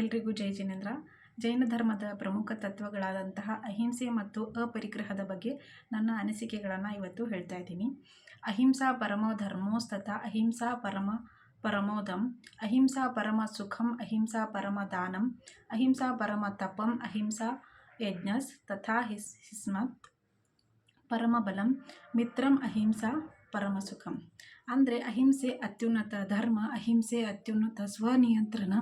ಎಲ್ರಿಗೂ ಜೈ ಜಿನೇಂದ್ರ. ಜೈನ ಧರ್ಮದ ಪ್ರಮುಖ ತತ್ವಗಳಾದಂತಹ ಅಹಿಂಸೆ ಮತ್ತು ಅಪರಿಗ್ರಹದ ಬಗ್ಗೆ ನನ್ನ ಅನಿಸಿಕೆಗಳನ್ನು ಇವತ್ತು ಹೇಳ್ತಾ ಇದ್ದೀನಿ. ಅಹಿಂಸಾ ಪರಮೋ ಧರ್ಮೋಸ್ತಥ ಅಹಿಂಸಾ ಪರಮ ಪರಮೋದಂ, ಅಹಿಂಸಾ ಪರಮ ಸುಖಂ, ಅಹಿಂಸಾ ಪರಮ ದಾನಂ, ಅಹಿಂಸಾ ಪರಮ ತಪಂ, ಅಹಿಂಸಾ ಯಜ್ಞಸ್, ತಥಾ ಹಿಸ್ ಹಿಸ್ಮತ್ ಪರಮಬಲಂ ಮಿತ್ರಂ ಅಹಿಂಸಾ ಪರಮ ಸುಖಂ ಅಂದರೆ ಅಹಿಂಸೆ ಅತ್ಯುನ್ನತ ಧರ್ಮ, ಅಹಿಂಸೆ ಅತ್ಯುನ್ನತ ಸ್ವನಿಯಂತ್ರಣ,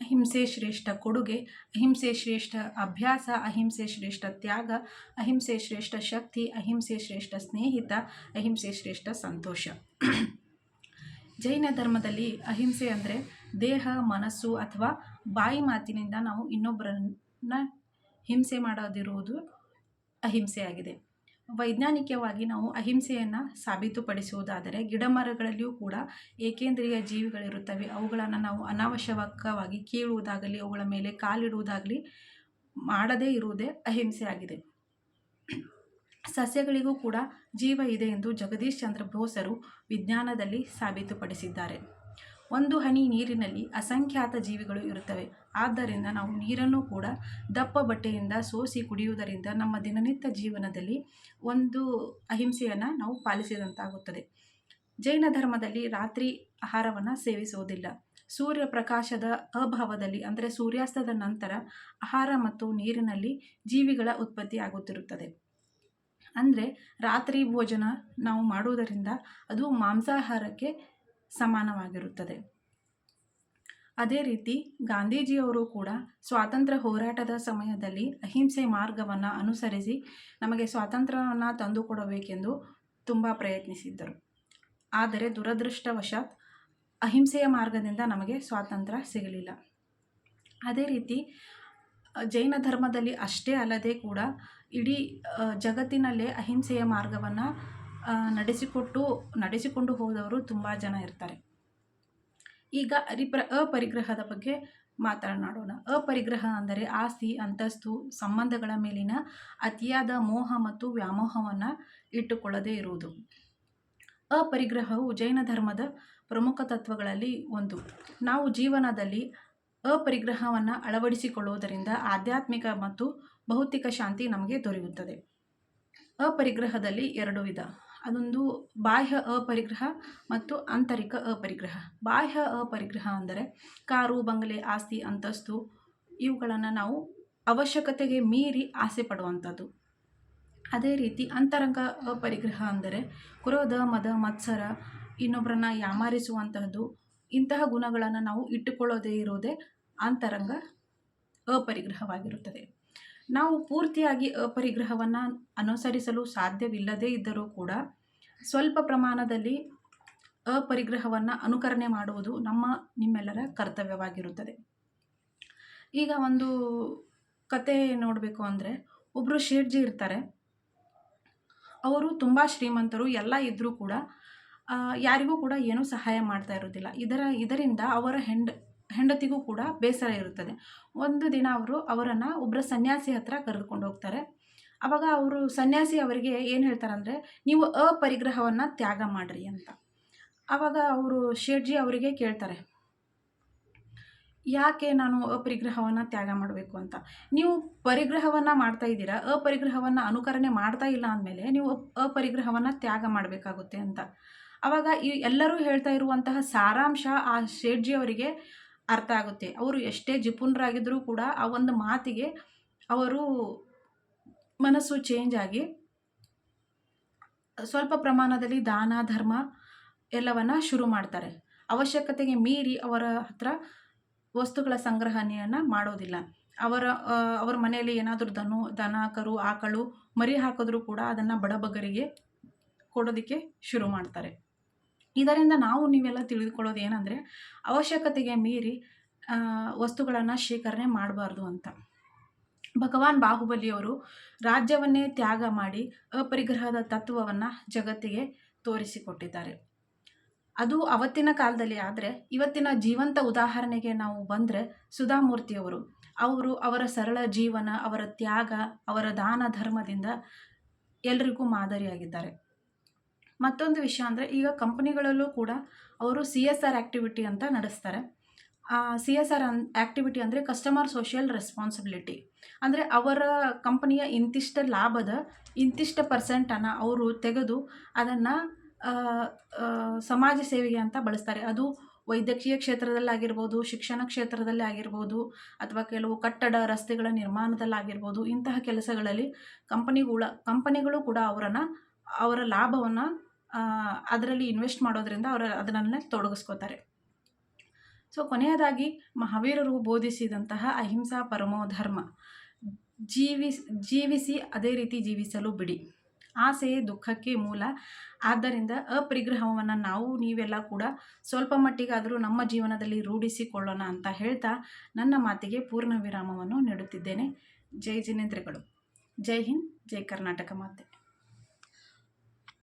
ಅಹಿಂಸೆ ಶ್ರೇಷ್ಠ ಕೊಡುಗೆ, ಅಹಿಂಸೆ ಶ್ರೇಷ್ಠ ಅಭ್ಯಾಸ, ಅಹಿಂಸೆ ಶ್ರೇಷ್ಠ ತ್ಯಾಗ, ಅಹಿಂಸೆ ಶ್ರೇಷ್ಠ ಶಕ್ತಿ, ಅಹಿಂಸೆ ಶ್ರೇಷ್ಠ ಸ್ನೇಹಿತ, ಅಹಿಂಸೆ ಶ್ರೇಷ್ಠ ಸಂತೋಷ. ಜೈನ ಧರ್ಮದಲ್ಲಿ ಅಹಿಂಸೆ ಅಂದರೆ ದೇಹ, ಮನಸ್ಸು ಅಥವಾ ಬಾಯಿ ಮಾತಿನಿಂದ ನಾವು ಇನ್ನೊಬ್ಬರನ್ನ ಹಿಂಸೆ ಮಾಡೋದಿರುವುದು ಅಹಿಂಸೆಯಾಗಿದೆ. ವೈಜ್ಞಾನಿಕವಾಗಿ ನಾವು ಅಹಿಂಸೆಯನ್ನು ಸಾಬೀತುಪಡಿಸುವುದಾದರೆ ಗಿಡಮರಗಳಲ್ಲಿಯೂ ಕೂಡ ಏಕೇಂದ್ರೀಯ ಜೀವಿಗಳಿರುತ್ತವೆ. ಅವುಗಳನ್ನು ನಾವು ಅನಾವಶ್ಯಕವಾಗಿ ಕೀಳುವುದಾಗಲಿ, ಅವುಗಳ ಮೇಲೆ ಕಾಲಿಡುವುದಾಗಲಿ ಮಾಡದೇ ಇರುವುದೇ ಅಹಿಂಸೆಯಾಗಿದೆ. ಸಸ್ಯಗಳಿಗೂ ಕೂಡ ಜೀವ ಇದೆ ಎಂದು ಜಗದೀಶ್ ಚಂದ್ರ ಬೋಸರು ವಿಜ್ಞಾನದಲ್ಲಿ ಸಾಬೀತುಪಡಿಸಿದ್ದಾರೆ. ಒಂದು ಹನಿ ನೀರಿನಲ್ಲಿ ಅಸಂಖ್ಯಾತ ಜೀವಿಗಳು ಇರುತ್ತವೆ. ಆದ್ದರಿಂದ ನಾವು ನೀರನ್ನು ಕೂಡ ದಪ್ಪ ಬಟ್ಟೆಯಿಂದ ಸೋಸಿ ಕುಡಿಯುವುದರಿಂದ ನಮ್ಮ ದಿನನಿತ್ಯ ಜೀವನದಲ್ಲಿ ಒಂದು ಅಹಿಂಸೆಯನ್ನು ನಾವು ಪಾಲಿಸಿದಂತಾಗುತ್ತದೆ. ಜೈನ ಧರ್ಮದಲ್ಲಿ ರಾತ್ರಿ ಆಹಾರವನ್ನು ಸೇವಿಸುವುದಿಲ್ಲ. ಸೂರ್ಯ ಪ್ರಕಾಶದ ಅಭಾವದಲ್ಲಿ ಅಂದರೆ ಸೂರ್ಯಾಸ್ತದ ನಂತರ ಆಹಾರ ಮತ್ತು ನೀರಿನಲ್ಲಿ ಜೀವಿಗಳ ಉತ್ಪತ್ತಿ ಆಗುತ್ತಿರುತ್ತದೆ. ಅಂದರೆ ರಾತ್ರಿ ಭೋಜನ ನಾವು ಮಾಡುವುದರಿಂದ ಅದು ಮಾಂಸಾಹಾರಕ್ಕೆ ಸಮಾನವಾಗಿರುತ್ತದೆ. ಅದೇ ರೀತಿ ಗಾಂಧೀಜಿಯವರು ಕೂಡ ಸ್ವಾತಂತ್ರ್ಯ ಹೋರಾಟದ ಸಮಯದಲ್ಲಿ ಅಹಿಂಸೆ ಮಾರ್ಗವನ್ನು ಅನುಸರಿಸಿ ನಮಗೆ ಸ್ವಾತಂತ್ರ್ಯವನ್ನು ತಂದುಕೊಡಬೇಕೆಂದು ತುಂಬ ಪ್ರಯತ್ನಿಸಿದ್ದರು. ಆದರೆ ದುರದೃಷ್ಟವಶಾತ್ ಅಹಿಂಸೆಯ ಮಾರ್ಗದಿಂದ ನಮಗೆ ಸ್ವಾತಂತ್ರ್ಯ ಸಿಗಲಿಲ್ಲ. ಅದೇ ರೀತಿ ಜೈನ ಧರ್ಮದಲ್ಲಿ ಅಷ್ಟೇ ಅಲ್ಲದೆ ಕೂಡ ಇಡೀ ಜಗತ್ತಿನಲ್ಲೇ ಅಹಿಂಸೆಯ ಮಾರ್ಗವನ್ನು ನಡೆಸಿಕೊಟ್ಟು, ನಡೆಸಿಕೊಂಡು ಹೋದವರು ತುಂಬ ಜನ ಇರ್ತಾರೆ. ಈಗ ಅರಿಪ್ರ, ಅಪರಿಗ್ರಹದ ಬಗ್ಗೆ ಮಾತನಾಡೋಣ. ಅಪರಿಗ್ರಹ ಅಂದರೆ ಆಸ್ತಿ, ಅಂತಸ್ತು, ಸಂಬಂಧಗಳ ಮೇಲಿನ ಅತಿಯಾದ ಮೋಹ ಮತ್ತು ವ್ಯಾಮೋಹವನ್ನು ಇಟ್ಟುಕೊಳ್ಳದೇ ಇರುವುದು. ಅಪರಿಗ್ರಹವು ಜೈನ ಧರ್ಮದ ಪ್ರಮುಖ ತತ್ವಗಳಲ್ಲಿ ಒಂದು. ನಾವು ಜೀವನದಲ್ಲಿ ಅಪರಿಗ್ರಹವನ್ನು ಅಳವಡಿಸಿಕೊಳ್ಳುವುದರಿಂದ ಆಧ್ಯಾತ್ಮಿಕ ಮತ್ತು ಭೌತಿಕ ಶಾಂತಿ ನಮಗೆ ದೊರೆಯುತ್ತದೆ. ಅಪರಿಗ್ರಹದಲ್ಲಿ ಎರಡು ವಿಧ. ಅದೊಂದು ಬಾಹ್ಯ ಅಪರಿಗ್ರಹ ಮತ್ತು ಆಂತರಿಕ ಅಪರಿಗ್ರಹ. ಬಾಹ್ಯ ಅಪರಿಗ್ರಹ ಅಂದರೆ ಕಾರು, ಬಂಗಲೆ, ಆಸ್ತಿ, ಅಂತಸ್ತು ಇವುಗಳನ್ನು ನಾವು ಅವಶ್ಯಕತೆಗೆ ಮೀರಿ ಆಸೆ ಪಡುವಂಥದ್ದು. ಅದೇ ರೀತಿ ಅಂತರಂಗ ಅಪರಿಗ್ರಹ ಅಂದರೆ ಕ್ರೋಧ, ಮದ, ಮತ್ಸರ ಇನ್ನೊಬ್ಬರನ್ನ ಯಾಮಾರಿಸುವಂತಹದ್ದು ಇಂತಹ ಗುಣಗಳನ್ನು ನಾವು ಇಟ್ಟುಕೊಳ್ಳೋದೇ ಇರೋದೇ ಅಂತರಂಗ ಅಪರಿಗ್ರಹವಾಗಿರುತ್ತದೆ. ನಾವು ಪೂರ್ತಿಯಾಗಿ ಅಪರಿಗ್ರಹವನ್ನು ಅನುಸರಿಸಲು ಸಾಧ್ಯವಿಲ್ಲದೇ ಇದ್ದರೂ ಕೂಡ ಸ್ವಲ್ಪ ಪ್ರಮಾಣದಲ್ಲಿ ಅಪರಿಗ್ರಹವನ್ನು ಅನುಕರಣೆ ಮಾಡುವುದು ನಮ್ಮ, ನಿಮ್ಮೆಲ್ಲರ ಕರ್ತವ್ಯವಾಗಿರುತ್ತದೆ. ಈಗ ಒಂದು ಕತೆ ನೋಡಬೇಕು ಅಂದರೆ ಒಬ್ಬರು ಶೇಟ್ಜಿ ಇರ್ತಾರೆ. ಅವರು ತುಂಬ ಶ್ರೀಮಂತರು, ಎಲ್ಲ ಇದ್ದರೂ ಕೂಡ ಯಾರಿಗೂ ಕೂಡ ಏನೂ ಸಹಾಯ ಮಾಡ್ತಾ ಇರೋದಿಲ್ಲ ಇದರ, ಇದರಿಂದ ಅವರ ಹೆಂಡ ಹೆಂಡತಿಗೂ ಕೂಡ ಬೇಸರ ಇರುತ್ತದೆ. ಒಂದು ದಿನ ಅವರು ಅವರನ್ನು ಒಬ್ಬರ ಸನ್ಯಾಸಿ ಹತ್ರ ಕರೆದುಕೊಂಡು ಹೋಗ್ತಾರೆ. ಆವಾಗ ಅವರು ಸನ್ಯಾಸಿ ಅವರಿಗೆ ಏನು ಹೇಳ್ತಾರಂದರೆ, ನೀವು ಅಪರಿಗ್ರಹವನ್ನು ತ್ಯಾಗ ಮಾಡಿರಿ ಅಂತ. ಆವಾಗ ಅವರು ಶೇಟ್ಜಿ ಅವರಿಗೆ ಕೇಳ್ತಾರೆ, ಯಾಕೆ ನಾನು ಅಪರಿಗ್ರಹವನ್ನು ತ್ಯಾಗ ಮಾಡಬೇಕು ಅಂತ? ನೀವು ಪರಿಗ್ರಹವನ್ನು ಮಾಡ್ತಾ ಇದ್ದೀರಾ, ಅಪರಿಗ್ರಹವನ್ನು ಅನುಕರಣೆ ಮಾಡ್ತಾ ಇಲ್ಲ ಅಂದಮೇಲೆ ನೀವು ಅಪರಿಗ್ರಹವನ್ನು ತ್ಯಾಗ ಮಾಡಬೇಕಾಗುತ್ತೆ ಅಂತ. ಆವಾಗ ಈ ಎಲ್ಲರೂ ಹೇಳ್ತಾ ಇರುವಂತಹ ಸಾರಾಂಶ ಆ ಶೇಟ್ಜಿ ಅವರಿಗೆ ಅರ್ಥ ಆಗುತ್ತೆ. ಅವರು ಎಷ್ಟೇ ಜಿಪುಣರಾಗಿದ್ದರೂ ಕೂಡ ಆ ಒಂದು ಮಾತಿಗೆ ಅವರು ಮನಸ್ಸು ಚೇಂಜ್ ಆಗಿ ಸ್ವಲ್ಪ ಪ್ರಮಾಣದಲ್ಲಿ ದಾನ, ಧರ್ಮ ಎಲ್ಲವನ್ನು ಶುರು ಮಾಡ್ತಾರೆ. ಅವಶ್ಯಕತೆಗೆ ಮೀರಿ ಅವರ ಹತ್ರ ವಸ್ತುಗಳ ಸಂಗ್ರಹಣೆಯನ್ನು ಮಾಡೋದಿಲ್ಲ. ಅವರ ಅವರ ಮನೆಯಲ್ಲಿ ಏನಾದರೂ ದನು ದನ ಕರು, ಆಕಳು ಮರಿ ಹಾಕಿದ್ರೂ ಕೂಡ ಅದನ್ನು ಬಡಬಗರಿಗೆ ಕೊಡೋದಕ್ಕೆ ಶುರು ಮಾಡ್ತಾರೆ. ಇದರಿಂದ ನಾವು ನೀವೆಲ್ಲ ತಿಳಿದುಕೊಳ್ಳೋದು ಏನಂದರೆ, ಅವಶ್ಯಕತೆಗೆ ಮೀರಿ ವಸ್ತುಗಳನ್ನು ಶೇಖರಣೆ ಮಾಡಬಾರ್ದು ಅಂತ. ಭಗವಾನ್ ಬಾಹುಬಲಿಯವರು ರಾಜ್ಯವನ್ನೇ ತ್ಯಾಗ ಮಾಡಿ ಅಪರಿಗ್ರಹದ ತತ್ವವನ್ನು ಜಗತ್ತಿಗೆ ತೋರಿಸಿಕೊಟ್ಟಿದ್ದಾರೆ. ಅದು ಅವತ್ತಿನ ಕಾಲದಲ್ಲಿ ಆದರೆ, ಇವತ್ತಿನ ಜೀವಂತ ಉದಾಹರಣೆಗೆ ನಾವು ಬಂದರೆ ಸುಧಾಮೂರ್ತಿಯವರು. ಅವರು ಅವರ ಸರಳ ಜೀವನ, ಅವರ ತ್ಯಾಗ, ಅವರ ದಾನ ಧರ್ಮದಿಂದ ಎಲ್ರಿಗೂ ಮಾದರಿಯಾಗಿದ್ದಾರೆ. ಮತ್ತೊಂದು ವಿಷಯ ಅಂದರೆ ಈಗ ಕಂಪ್ನಿಗಳಲ್ಲೂ ಕೂಡ ಅವರು ಸಿ ಎಸ್ ಆರ್ ಆ್ಯಕ್ಟಿವಿಟಿ ಅಂತ ನಡೆಸ್ತಾರೆ. ಸಿ ಎಸ್ ಆರ್ ಅನ್ ಆ್ಯಕ್ಟಿವಿಟಿ ಅಂದರೆ ಕಸ್ಟಮರ್ ಸೋಷಿಯಲ್ ರೆಸ್ಪಾನ್ಸಿಬಿಲಿಟಿ ಅಂದರೆ ಅವರ ಕಂಪನಿಯ ಇಂತಿಷ್ಟು ಲಾಭದ ಇಂತಿಷ್ಟು ಪರ್ಸೆಂಟನ್ನು ಅವರು ತೆಗೆದು ಅದನ್ನು ಸಮಾಜ ಸೇವೆಗೆ ಅಂತ ಬಳಸ್ತಾರೆ. ಅದು ವೈದ್ಯಕೀಯ ಕ್ಷೇತ್ರದಲ್ಲಾಗಿರ್ಬೋದು, ಶಿಕ್ಷಣ ಕ್ಷೇತ್ರದಲ್ಲಿ ಆಗಿರ್ಬೋದು, ಅಥವಾ ಕೆಲವು ಕಟ್ಟಡ, ರಸ್ತೆಗಳ ನಿರ್ಮಾಣದಲ್ಲಾಗಿರ್ಬೋದು, ಇಂತಹ ಕೆಲಸಗಳಲ್ಲಿ ಕಂಪನಿಗಳ, ಕಂಪನಿಗಳು ಕೂಡ ಅವರನ್ನು, ಅವರ ಲಾಭವನ್ನು ಅದರಲ್ಲಿ ಇನ್ವೆಸ್ಟ್ ಮಾಡೋದ್ರಿಂದ ಅವರು ಅದನ್ನೆಲ್ಲ ತೊಡಗಿಸ್ಕೋತಾರೆ. ಸೊ ಕೊನೆಯದಾಗಿ ಮಹಾವೀರರು ಬೋಧಿಸಿದಂತಹ ಅಹಿಂಸಾ ಪರಮೋ ಧರ್ಮ. ಜೀವಿಸ್ ಜೀವಿಸಿ ಅದೇ ರೀತಿ ಜೀವಿಸಲು ಬಿಡಿ. ಆಸೆಯೇ ದುಃಖಕ್ಕೆ ಮೂಲ. ಆದ್ದರಿಂದ ಅಪರಿಗ್ರಹವನ್ನು ನಾವು, ನೀವೆಲ್ಲ ಕೂಡ ಸ್ವಲ್ಪ ಮಟ್ಟಿಗಾದರೂ ನಮ್ಮ ಜೀವನದಲ್ಲಿ ರೂಢಿಸಿಕೊಳ್ಳೋಣ ಅಂತ ಹೇಳ್ತಾ ನನ್ನ ಮಾತಿಗೆ ಪೂರ್ಣ ವಿರಾಮವನ್ನು ನೀಡುತ್ತಿದ್ದೇನೆ. ಜೈ ಜಿನೇಂದ್ರಗಳು. ಜೈ ಹಿಂದ್, ಜೈ ಕರ್ನಾಟಕ ಮಾತೆ.